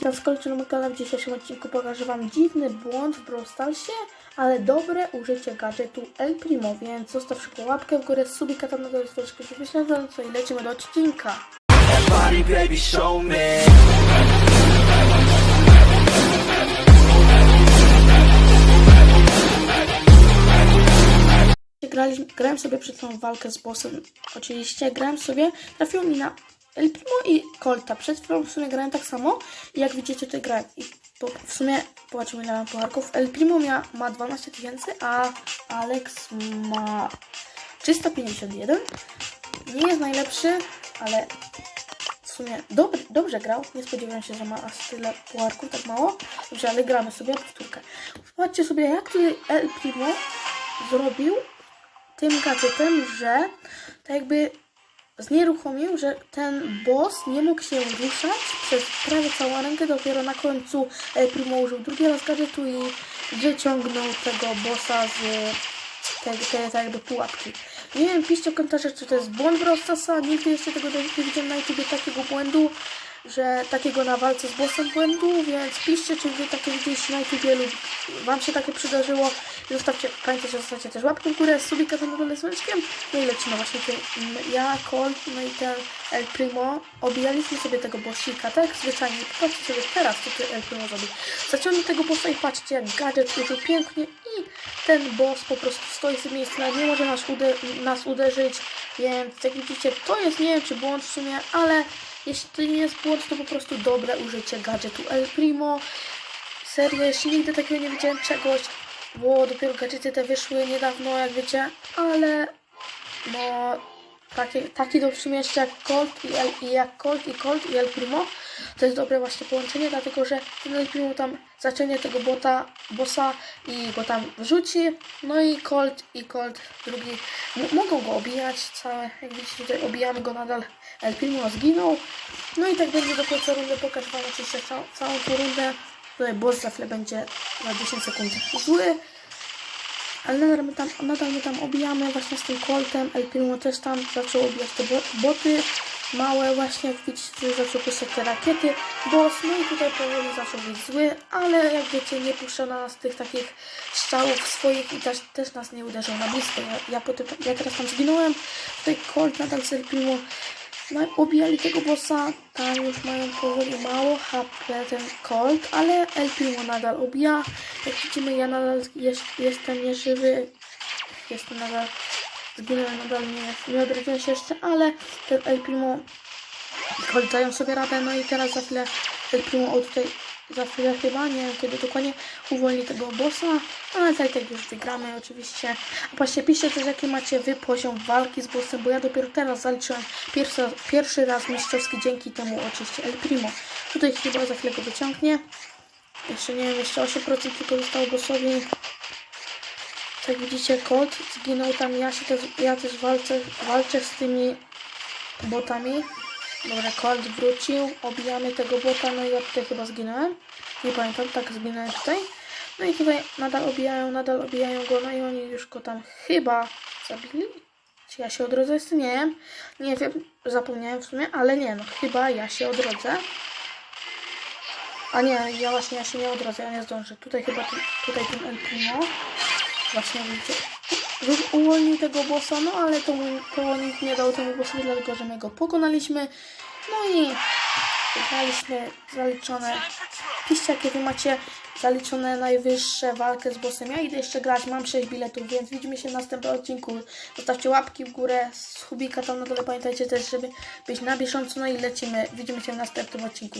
Witam w kolejnym kanale. W dzisiejszym odcinku pokażę Wam dziwny błąd w Brawl Starsie, ale dobre użycie gadżetu El Primo, więc zostaw szybko łapkę w górę, subika tam na dole, troszkę się wyświadczająco i lecimy do odcinka. Body, baby, show me. Grali, grałem sobie przed tą walkę z bossem, oczywiście grałem sobie, trafiło mi na El Primo i Colta. Przed chwilą w sumie grałem tak samo jak widzicie tutaj grałem i to w sumie zobaczymy ile mam pucharków. El Primo mia, ma 12 tysięcy, a Alex ma 351. Nie jest najlepszy, ale w sumie dobry, dobrze grał. Nie spodziewałem się, że ma aż tyle pucharków, tak mało. Dobrze, ale gramy sobie powtórkę. Zobaczcie sobie, jak tutaj El Primo zrobił tym gadżetem, że tak jakby znieruchomił, że ten boss nie mógł się ruszać przez prawie całą rękę, dopiero na końcu El Primo użył drugi raz gadżetu i wyciągnął tego bossa z tej, tej, tej jakby pułapki. Nie wiem, piszcie w komentarzach, czy to jest błąd Brostasa, nigdy jeszcze tego nie widziałem na YouTube takiego błędu, że takiego na walce z bossem błędu, więc piszcie, czy wy takie widzieliście na YouTube lub wam się takie przydarzyło. Zostawcie, pamiętajcie, zostawcie też łapkę w górę, subika na dole z. No i lecimy właśnie tutaj. mm, Ja, Colt, no i ten El Primo obijaliśmy sobie tego bossika, tak zwyczajnie. Popatrzcie sobie teraz, co ty El Primo zrobił. Zaciągnął tego bossa i patrzcie, jak gadżet użył pięknie i ten boss po prostu stoi w miejscu, nawet nie może nas, uder- nas uderzyć, więc jak widzicie, to jest, nie wiem czy błąd w sumie, ale jeśli to nie jest błąd, to po prostu dobre użycie gadżetu El Primo. Serio, jeszcze nigdy takiego nie widziałem czegoś, bo dopiero gadżety te wyszły niedawno, jak wiecie, ale no taki, taki to w sumie jeszcze jak Colt i, El, i jak Colt i Colt i El Primo to jest dobre właśnie połączenie, dlatego że ten Primo tam zaciągnie tego bota, bossa i go tam wrzuci, no i Colt i Colt drugi mogą go obijać całe, jak widzicie tutaj obijamy go nadal, El Primo zginął, no i tak będzie do końca rundy, pokażę wam oczywiście całą, całą tą rundę, tutaj boss za będzie na 10 sekund zły, ale nadal my tam, nadal my tam obijamy właśnie z tym Coltem. El Primo też tam zaczął obijać te bo- boty małe właśnie, jak widzicie, zaczął pisać te rakiety. No i tutaj powoli zaczął być zły, ale jak wiecie, nie puszcza na nas tych takich strzałów swoich i też, też nas nie uderzył na blisko. Ja, ja, potem, ja teraz tam zginąłem, tutaj Colt nadal Primo no, obijali tego bossa, tam już mają powoli mało HP ten Colt, ale El Primo nadal obija. Jak widzimy, ja nadal jest, jestem nieżywy, jestem nadal, zginąłem nadal, nie, nie odrodziłem się jeszcze, ale ten El Primo dają sobie radę, no i teraz za chwilę El Primo o tutaj, za chwilę chyba, nie wiem kiedy dokładnie, uwolni tego bossa, ale tak jak już wygramy oczywiście. A patrzcie, piszcie też jaki macie wy poziom walki z bossem, bo ja dopiero teraz zaliczyłem pierwszy, pierwszy raz mistrzowski dzięki temu oczywiście El Primo. Tutaj chyba za chwilę go wyciągnie. Jeszcze nie wiem, jeszcze 8% tylko zostało bossowi. Tak widzicie, kot zginął tam, ja się też, ja też walczę, walczę z tymi botami. Dobra, Colt wrócił, obijamy tego bota, no i ja tutaj chyba zginąłem. Nie pamiętam, tak zginąłem tutaj. No i tutaj nadal obijają, nadal obijają go, no i oni już go tam chyba zabili. Czy ja się odrodzę? Nie wiem. Nie wiem, zapomniałem w sumie, ale nie, no chyba ja się odrodzę. A nie, ja właśnie ja się nie odrodzę, ja nie zdążę. Tutaj chyba, tu, tutaj ten El. Właśnie widzicie. Uwolnił tego bossa, no ale to, to nic nie dał temu bossowi, dlatego że my go pokonaliśmy. No i wygraliśmy zaliczone. Piszcie jakie wy macie zaliczone najwyższe walkę z bossem. Ja idę jeszcze grać, mam 6 biletów, więc widzimy się w następnym odcinku. Zostawcie łapki w górę, z Hubika tam na dole pamiętajcie też, żeby być na bieżąco. No i lecimy. Widzimy się w następnym odcinku.